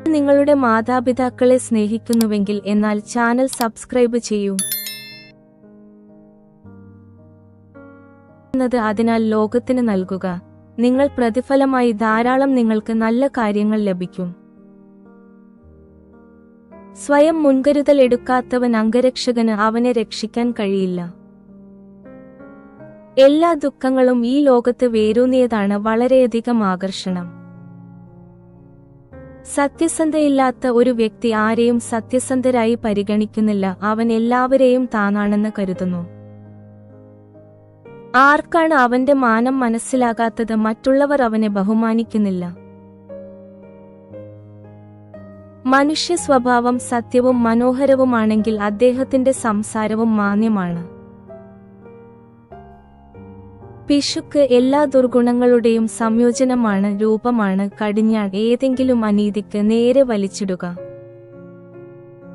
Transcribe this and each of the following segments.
നിങ്ങളുടെ മാതാപിതാക്കളെ സ്നേഹിക്കുന്നുവെങ്കിൽ എന്നാൽ ചാനൽ സബ്സ്ക്രൈബ് ചെയ്യൂ. അതിനാൽ ലോകത്തിന് നൽകുക. നിങ്ങൾ പ്രതിഫലമായി ധാരാളം നിങ്ങൾക്ക് നല്ല കാര്യങ്ങൾ ലഭിക്കും. സ്വയം മുൻകരുതൽ എടുക്കാത്തവൻ അംഗരക്ഷകന് അവനെ രക്ഷിക്കാൻ കഴിയില്ല. എല്ലാ ദുഃഖങ്ങളും ഈ ലോകത്ത് വേരൂന്നിയതാണ് വളരെയധികം ആകർഷണം. സത്യസന്ധയില്ലാത്ത ഒരു വ്യക്തി ആരെയും സത്യസന്ധരായി പരിഗണിക്കുന്നില്ല. അവൻ എല്ലാവരെയും താനാണെന്ന് കരുതുന്നു. ആർക്കാണ് അവന്റെ മാനം മനസ്സിലാകാത്തത്? മറ്റുള്ളവർ അവനെ ബഹുമാനിക്കുന്നില്ല. മനുഷ്യ സ്വഭാവം സത്യവും മനോഹരവുമാണെങ്കിൽ അദ്ദേഹത്തിന്റെ സംസാരവും മാന്യമാണ്. പിശുക്ക് എല്ലാ ദുർഗുണങ്ങളുടെയും സംയോജനമാണ് രൂപമാണ്. കടിഞ്ഞാൺ ഏതെങ്കിലും അനീതിക്ക് നേരെ വലിച്ചിടുക.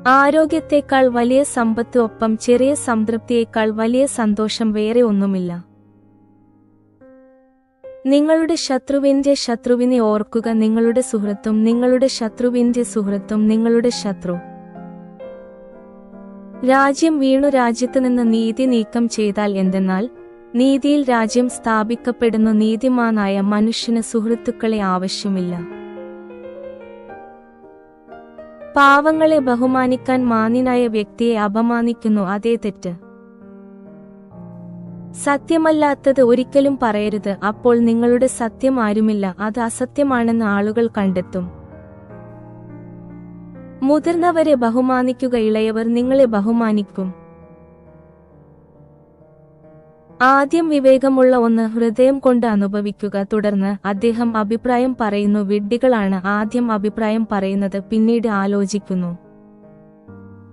ആരോഗ്യത്തെക്കാൾ വലിയ സമ്പത്ത് ഒപ്പം ചെറിയ സംതൃപ്തിയേക്കാൾ വലിയ സന്തോഷം വേറെ ഒന്നുമില്ല. നിങ്ങളുടെ ശത്രുവിന്റെ ശത്രുവിനെ ഓർക്കുക നിങ്ങളുടെ സുഹൃത്തും നിങ്ങളുടെ ശത്രുവിന്റെ സുഹൃത്തും നിങ്ങളുടെ ശത്രു. രാജ്യം വീണു രാജ്യത്ത് നിന്ന് നീതി നീക്കം ചെയ്താൽ എന്തെന്നാൽ നീതിയിൽ രാജ്യം സ്ഥാപിക്കപ്പെടുന്ന നീതിമാനായ മനുഷ്യന് സുഹൃത്തുക്കളെ ആവശ്യമില്ല. പാവങ്ങളെ ബഹുമാനിക്കാൻ മാന്യനായ വ്യക്തിയെ അപമാനിക്കുന്നു അതേ തെറ്റ്. സത്യമല്ലാത്തത് ഒരിക്കലും പറയരുത് അപ്പോൾ നിങ്ങളുടെ സത്യം ആരുമില്ല അത് അസത്യമാണെന്ന് ആളുകൾ കണ്ടെത്തും. മുതിർന്നവരെ ബഹുമാനിക്കുക ഇളയവർ നിങ്ങളെ ബഹുമാനിക്കും. ആദ്യം വിവേകമുള്ള ഒന്ന് ഹൃദയം കൊണ്ട് അനുഭവിക്കുക. തുടർന്ന് അദ്ദേഹം അഭിപ്രായം പറയുന്നു. വിഡ്ഢികളാണ് ആദ്യം അഭിപ്രായം പറയുന്നത്. പിന്നീട് ആലോചിക്കുന്നു.